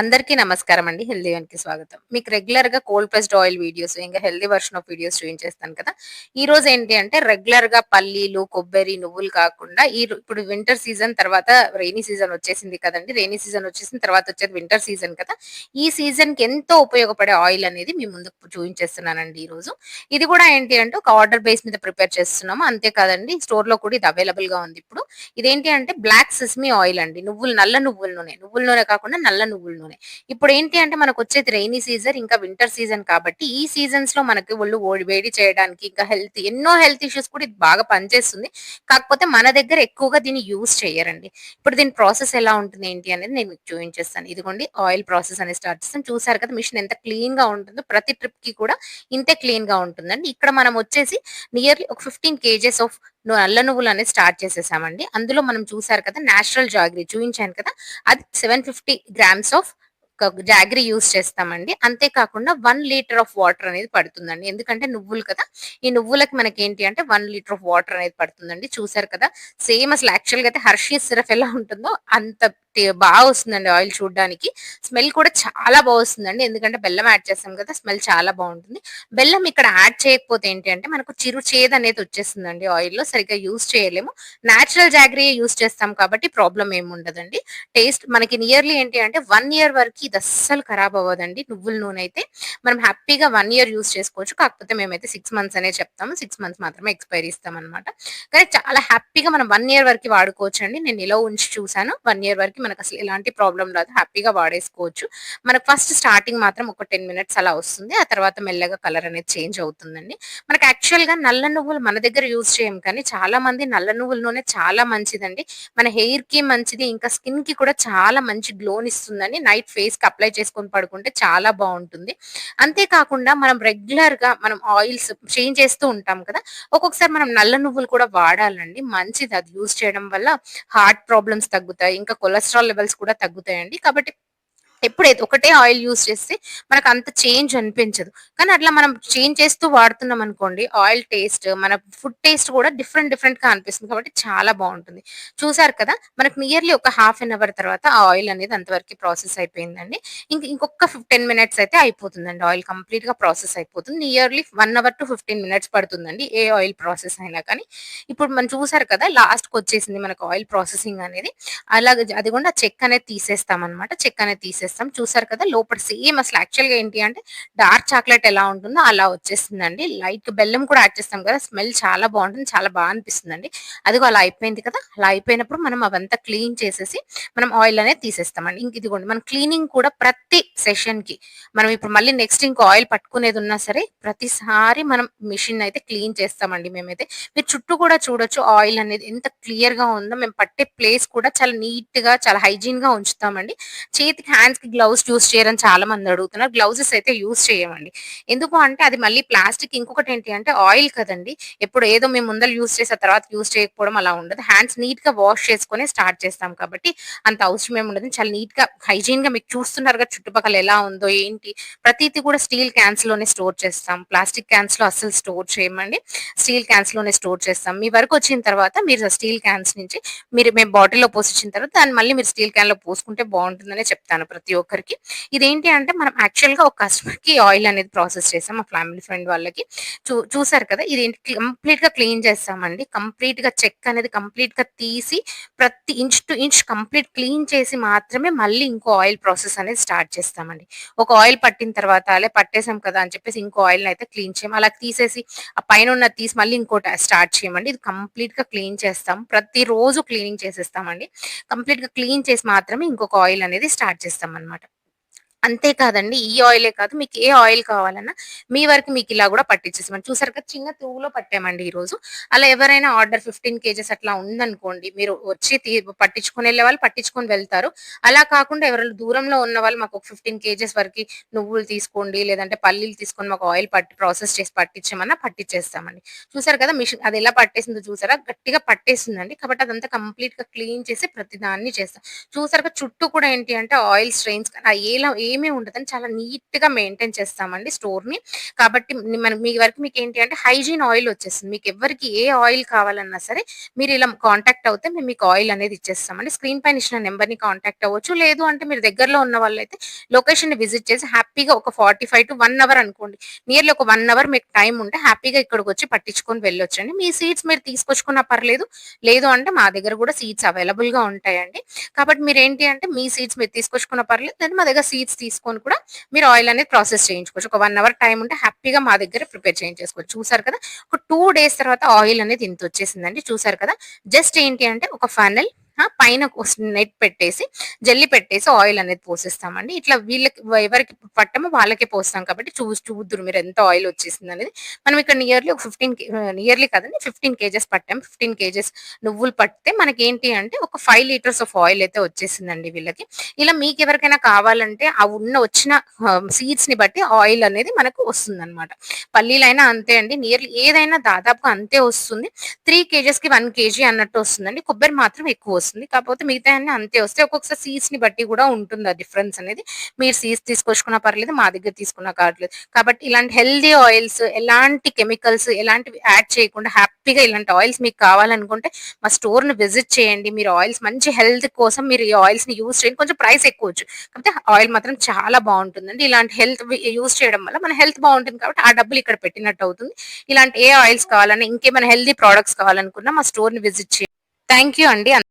అందరికీ నమస్కారం అండి. హెల్దీ వన్కి స్వాగతం. మీకు రెగ్యులర్గా కోల్డ్ ప్రెస్డ్ ఆయిల్ వీడియోస్ ఇంకా హెల్దీ వర్షన్ ఆఫ్ వీడియోస్ చూపించేస్తాను కదా. ఈ రోజు ఏంటి అంటే రెగ్యులర్గా పల్లీలు కొబ్బరి నువ్వులు కాకుండా ఈ ఇప్పుడు వింటర్ సీజన్ తర్వాత రెయినీ సీజన్ వచ్చేసింది కదండి. రెయినీ సీజన్ వచ్చేసిన తర్వాత వచ్చేది వింటర్ సీజన్ కదా. ఈ సీజన్కి ఎంతో ఉపయోగపడే ఆయిల్ అనేది మీ ముందుకు చూపించేస్తున్నానండి ఈ రోజు ఇది కూడా ఏంటి అంటే ఒక ఆర్డర్ బేస్ మీద ప్రిపేర్ చేస్తున్నాము. అంతేకాదండి స్టోర్లో కూడా ఇది అవైలబుల్గా ఉంది ఇప్పుడు. ఇదేంటి అంటే బ్లాక్ సిస్మి ఆయిల్ అండి. నువ్వులు నల్ల నువ్వుల నూనె. నువ్వుల నూనె కాకుండా నల్ల నువ్వుల నూనె. ఇప్పుడు ఏంటి అంటే మనకు వచ్చేది రైనీ సీజన్ ఇంకా వింటర్ సీజన్ కాబట్టి ఈ సీజన్స్లో మనకి ఒళ్ళు ఓడి వేడి చేయడానికి ఇంకా హెల్త్ ఎన్నో హెల్త్ ఇష్యూస్ కూడా ఇది బాగా పనిచేస్తుంది. కాకపోతే మన దగ్గర ఎక్కువగా దీన్ని యూజ్ చేయరండి. ఇప్పుడు దీని ప్రాసెస్ ఎలా ఉంటుంది ఏంటి అనేది నేను మీకు చూపించేస్తాను. ఇదిగోండి ఆయిల్ ప్రాసెస్ అనేది స్టార్ట్ చేస్తాను. చూసారు కదా మిషన్ ఎంత క్లీన్గా ఉంటుందో ప్రతి ట్రిప్కి కూడా ఇంతే క్లీన్గా ఉంటుందండి. ఇక్కడ మనం వచ్చేసి నియర్లీ ఒక ఫిఫ్టీన్ కేజెస్ ఆఫ్ నల్ల నువ్వులు అనేది స్టార్ట్ చేసేసామండి. అందులో మనం చూసారు కదా నేచురల్ జాగ్రీ చూపించాను కదా అది seven fifty grams of jaggery use చేస్తామండి. అంతేకాకుండా వన్ లీటర్ ఆఫ్ వాటర్ అనేది పడుతుందండి. ఎందుకంటే నువ్వులు కదా ఈ నువ్వులకి మనకి ఏంటి అంటే వన్ లీటర్ ఆఫ్ వాటర్ అనేది పడుతుందండి. చూసారు కదా సేమ్ అసలు యాక్చువల్గా అయితే హర్షీ సిరఫ్ ఎలా ఉంటుందో అంత బాగా వస్తుందండి ఆయిల్ చూడడానికి. స్మెల్ కూడా చాలా బాగా వస్తుందండి. ఎందుకంటే బెల్లం యాడ్ చేస్తాం కదా స్మెల్ చాలా బాగుంటుంది. బెల్లం ఇక్కడ యాడ్ చేయకపోతే ఏంటి అంటే మనకు చిరు చేదు అనేది వచ్చేస్తుందండి ఆయిల్లో సరిగ్గా యూస్ చేయలేము. న్యాచురల్ జాగ్రీ యూస్ చేస్తాం కాబట్టి ప్రాబ్లం ఏమి ఉండదండి. టేస్ట్ మనకి నియర్లీ ఏంటి అంటే వన్ ఇయర్ వరకు ఇది అస్సలు ఖరాబ్ అవ్వదండి. నువ్వుల నూనె అయితే మనం హ్యాపీగా వన్ ఇయర్ యూస్ చేసుకోవచ్చు. కాకపోతే మేమైతే సిక్స్ మంత్స్ అనే చెప్తాము. సిక్స్ మంత్స్ మాత్రమే ఎక్స్పైరీ ఇస్తాం అనమాట కానీ చాలా హ్యాపీగా మనం వన్ ఇయర్ వరకు వాడుకోవచ్చు అండి నేను ఇలా ఉంచి చూసాను వన్ ఇయర్ వరకు మనకు అసలు ఎలాంటి ప్రాబ్లం రాదు. హ్యాపీగా వాడేసుకోవచ్చు. మనకు ఫస్ట్ స్టార్టింగ్ మాత్రం ఒక టెన్ మినిట్స్ అలా వస్తుంది. ఆ తర్వాత మెల్లగా కలర్ అనేది చేంజ్ అవుతుందండి. మనకి యాక్చువల్గా నల్ల నువ్వులు మన దగ్గర యూజ్ చేయం కానీ చాలా మంది నల్ల నువ్వుల నూనె చాలా మంచిదండి. మన హెయిర్కి మంచిది ఇంకా స్కిన్కి కూడా చాలా మంచి గ్లోన్ ఇస్తుందని నైట్ ఫేస్కి అప్లై చేసుకొని పడుకుంటే చాలా బాగుంటుంది. అంతేకాకుండా మనం రెగ్యులర్గా మనం ఆయిల్స్ చేంజ్ చేస్తూ ఉంటాం కదా ఒక్కొక్కసారి మనం నల్ల నువ్వులు కూడా వాడాలండి. మంచిది. అది యూజ్ చేయడం వల్ల హార్ట్ ప్రాబ్లమ్స్ తగ్గుతాయి ఇంకా కొలెస్ట్రాల్ లెవెల్స్ కూడా తగ్గుతాయండి. కాబట్టి ఎప్పుడైతే ఒకటే ఆయిల్ యూస్ చేస్తే మనకు అంత చేంజ్ అనిపించదు. కానీ అట్లా మనం చేంజ్ చేస్తూ వాడుతున్నాం అనుకోండి ఆయిల్ టేస్ట్ మన ఫుడ్ టేస్ట్ కూడా డిఫరెంట్ డిఫరెంట్గా అనిపిస్తుంది కాబట్టి చాలా బాగుంటుంది. చూసారు కదా మనకు నియర్లీ ఒక హాఫ్ అన్ అవర్ తర్వాత ఆ ఆయిల్ అనేది అంతవరకు ప్రాసెస్ అయిపోయిందండి. ఇంక ఇంకొక ఫిఫ్టీన్ మినిట్స్ అయితే అయిపోతుందండి. ఆయిల్ కంప్లీట్గా ప్రాసెస్ అయిపోతుంది. Nearly one hour to fifteen minutes పడుతుందండి ఏ ఆయిల్ ప్రాసెస్ అయినా కానీ. ఇప్పుడు మనం చూసారు కదా లాస్ట్కి వచ్చేసింది మనకు ఆయిల్ ప్రాసెసింగ్ అనేది. అలాగే అది కూడా చెక్ అనేది తీసేస్తాం అనమాట చెక్ అనేది తీసేస్తాం. చూసారు కదా లోపల సేమ్ అసలు యాక్చువల్గా ఏంటి అంటే డార్క్ చాక్లెట్ ఎలా ఉంటుందో అలా వచ్చేస్తుందండి. లైట్ బెల్లం కూడా యాడ్ చేస్తాం కదా స్మెల్ చాలా బాగుంటుంది చాలా బాగా అనిపిస్తుందండి. అదిగో అలా అయిపోయింది కదా అలా అయిపోయినప్పుడు మనం అవంతా క్లీన్ చేసేసి మనం ఆయిల్ అనేది తీసేస్తామండి. ఇంక ఇదిగోండి మనం క్లీనింగ్ కూడా ప్రతి సెషన్కి మనం ఇప్పుడు మళ్ళీ నెక్స్ట్ ఇంకో ఆయిల్ పట్టుకునేది ఉన్నా సరే ప్రతిసారి మనం మిషన్ అయితే క్లీన్ చేస్తామండి మేమైతే. మీరు చుట్టూ కూడా చూడొచ్చు ఆయిల్ అనేది ఎంత క్లియర్గా ఉందో. మేము పట్టే ప్లేస్ కూడా చాలా నీట్గా చాలా హైజీన్గా ఉంచుతామండి. చేతికి హ్యాండ్స్ కి గ్లౌజ్ యూస్ చేయరని చాలా మంది అడుగుతున్నారు. గ్లౌజెస్ అయితే యూస్ చేయమండి. ఎందుకు అంటే అది మళ్ళీ ప్లాస్టిక్ ఇంకొకటి ఏంటి అంటే ఆయిల్ కదండి. ఎప్పుడు ఏదో మేము ముందర యూస్ చేసే తర్వాత యూస్ చేయకపోవడం అలా ఉండదు. హ్యాండ్స్ నీట్గా వాష్ చేసుకొని స్టార్ట్ చేస్తాం కాబట్టి అంత అవసరం ఏమి ఉండదు. చాలా నీట్గా హైజీన్గా మీకు చూస్తున్నారు కదా చుట్టుపక్కల ఎలా ఉందో ఏంటి? ప్రతిది కూడా స్టీల్ క్యాన్స్లోనే స్టోర్ చేస్తాం. ప్లాస్టిక్ క్యాన్స్లో అస్సలు స్టోర్ చేయమండి. స్టీల్ క్యాన్స్లోనే స్టోర్ చేస్తాం. మీ వరకు వచ్చిన తర్వాత మీరు స్టీల్ క్యాన్స్ నుంచి మీరు మేము బాటిల్లో పోసి ఇచ్చిన తర్వాత దాన్ని మళ్ళీ మీరు స్టీల్ క్యాన్లో పోసుకుంటే బాగుంటుందనే చెప్తాను ప్రతి ప్రతి ఒక్కరికి. ఇదేంటి అంటే మనం యాక్చువల్గా ఒక కస్టమర్కి ఆయిల్ అనేది ప్రాసెస్ చేసాం మా ఫ్యామిలీ ఫ్రెండ్ వాళ్ళకి. చూ చూసారు కదా ఇది కంప్లీట్గా క్లీన్ చేస్తామండి. కంప్లీట్గా చెక్ అనేది కంప్లీట్గా తీసి ప్రతి inch to inch complete clean చేసి మాత్రమే మళ్ళీ ఇంకో ఆయిల్ ప్రాసెస్ అనేది స్టార్ట్ చేస్తామండి. ఒక ఆయిల్ పట్టిన తర్వాత అలా పట్టేసాం కదా అని చెప్పేసి ఇంకో ఆయిల్ అయితే క్లీన్ చేయం. అలా తీసేసి ఆ పైన ఉన్న తీసి మళ్ళీ ఇంకోటి స్టార్ట్ చేయమండి. ఇది కంప్లీట్గా క్లీన్ చేస్తాం. ప్రతి రోజు క్లీనింగ్ చేసేస్తామండి. కంప్లీట్గా క్లీన్ చేసి మాత్రమే ఇంకొక ఆయిల్ అనేది స్టార్ట్ చేస్తాం అనమాట అంతేకాదండి ఈ ఆయిలే కాదు. మీకు ఏ ఆయిల్ కావాలన్నా మీ వరకు మీకు ఇలా కూడా పట్టించేసాం చూసారు కదా చిన్న తూగులో పట్టామండి ఈ రోజు అలా ఎవరైనా ఆర్డర్ ఫిఫ్టీన్ కేజెస్ అట్లా ఉందనుకోండి మీరు వచ్చి తీ- పట్టించుకొని వెళ్ళే వాళ్ళు పట్టించుకొని వెళ్తారు. అలా కాకుండా ఎవరైనా దూరంలో ఉన్న వాళ్ళు మాకు ఒక ఫిఫ్టీన్ కేజెస్ వరకు నువ్వులు తీసుకోండి లేదంటే పల్లీలు తీసుకొని మాకు ఆయిల్ పట్టి ప్రాసెస్ చేసి పట్టించమన్నా పట్టించేస్తామండి చూసారు కదా మిషన్ అది ఎలా పట్టేసిందో చూసారా? గట్టిగా పట్టేసిందండి. కాబట్టి అదంతా కంప్లీట్గా క్లీన్ చేసి ప్రతి దాన్ని చేస్తాం. చూసారు కదా చుట్టూ కూడా ఏంటి అంటే ఆయిల్ స్ట్రెయిన్స్ ఏలా ఏమీ ఉండదని చాలా నీట్గా మెయింటైన్ చేస్తామండి స్టోర్ని కాబట్టి మన మీ వరకు మీకు ఏంటి అంటే హైజీన్ ఆయిల్ వచ్చేస్తుంది మీకు ఎవరికి ఏ ఆయిల్ కావాలన్నా సరే మీరు ఇలా కాంటాక్ట్ అవుతే మేము మీకు ఆయిల్ అనేది ఇచ్చేస్తామండి. స్క్రీన్ పైన ఇచ్చిన నెంబర్ని కాంటాక్ట్ అవ్వచ్చు. లేదు అంటే మీరు దగ్గరలో ఉన్న వాళ్ళైతే లొకేషన్ విజిట్ చేసి హ్యాపీగా ఒక forty five to one hour అనుకోండి. నియర్లీ ఒక వన్ అవర్ మీకు టైం ఉంటే హ్యాపీగా ఇక్కడికి వచ్చి పట్టించుకొని వెళ్ళొచ్చండి. మీ సీట్స్ మీరు తీసుకొచ్చుకున్నా పర్లేదు. లేదు అంటే మా దగ్గర కూడా సీట్స్ అవైలబుల్గా ఉంటాయండి. కాబట్టి మీరు ఏంటి అంటే మీ సీట్స్ మీరు తీసుకొచ్చుకున్న పర్లేదు. లేదా మా దగ్గర సీట్స్ తీసుకొని కూడా మీరు ఆయిల్ అనేది ప్రాసెస్ చేయించుకోవచ్చు. ఒక వన్ అవర్ టైం ఉంటే హ్యాపీగా మా దగ్గర ప్రిపేర్ చేయించేసుకోవచ్చు. చూసారు కదా? ఒక టూ డేస్ తర్వాత ఆయిల్ అనేది ఇంత వచ్చేసిందండి. చూసారు కదా? జస్ట్ ఏంటి అంటే ఒక ఫనల్ పైన నెట్ పెట్టేసి జల్లి పెట్టేసి ఆయిల్ అనేది పోసేస్తామండి. ఇట్లా వీళ్ళకి ఎవరికి పట్టమో వాళ్ళకే పోస్తాం కాబట్టి చూసి చూద్దురు మీరు ఎంత ఆయిల్ వచ్చేసింది అనేది. మనం ఇక్కడ నియర్లీ ఒక ఫిఫ్టీన్ నియర్లీ కదండి ఫిఫ్టీన్ కేజెస్ పట్టాం. ఫిఫ్టీన్ కేజెస్ నువ్వులు పడితే మనకి ఏంటి అంటే ఒక ఫైవ్ లీటర్స్ ఆఫ్ ఆయిల్ అయితే వచ్చేసిందండి వీళ్ళకి. ఇలా మీకు ఎవరికైనా కావాలంటే ఆ ఉన్న వచ్చిన సీడ్స్ని బట్టి ఆయిల్ అనేది మనకు వస్తుంది అనమాట పల్లీలైనా అంతే అండి. నియర్లీ ఏదైనా దాదాపుగా అంతే వస్తుంది. త్రీ కేజెస్కి వన్ కేజీ అన్నట్టు వస్తుందండి. కొబ్బరి మాత్రం ఎక్కువ వస్తుంది. కాకపోతే మిగతా అన్ని అంతే వస్తాయి. ఒక్కొక్కసారి సీస్ని బట్టి కూడా ఉంటుంది ఆ డిఫరెన్స్ అనేది. మీరు సీస్ తీసుకొచ్చుకున్నా పర్లేదు మా దగ్గర తీసుకున్నా కావట్లేదు. కాబట్టి ఇలాంటి హెల్దీ ఆయిల్స్ ఎలాంటి కెమికల్స్ ఎలాంటివి యాడ్ చేయకుండా హ్యాపీగా ఇలాంటి ఆయిల్స్ మీకు కావాలనుకుంటే మా స్టోర్ని విజిట్ చేయండి. మీరు ఆయిల్స్ మంచి హెల్త్ కోసం మీరు ఈ ఆయిల్స్ని యూజ్ చేయండి. కొంచెం ప్రైస్ ఎక్కువ వచ్చు. కాకపోతే ఆయిల్ మాత్రం చాలా బాగుంటుందండి. ఇలాంటి హెల్త్ యూజ్ చేయడం వల్ల మన హెల్త్ బాగుంటుంది కాబట్టి ఆ డబ్బులు ఇక్కడ పెట్టినట్టు అవుతుంది. ఇలాంటి ఏ ఆయిల్స్ కావాలన్నా ఇంకేమైనా హెల్దీ ప్రోడక్ట్స్ కావాలనుకున్నా మా స్టోర్ని విజిట్ చేయండి. థ్యాంక్ యూ అండి.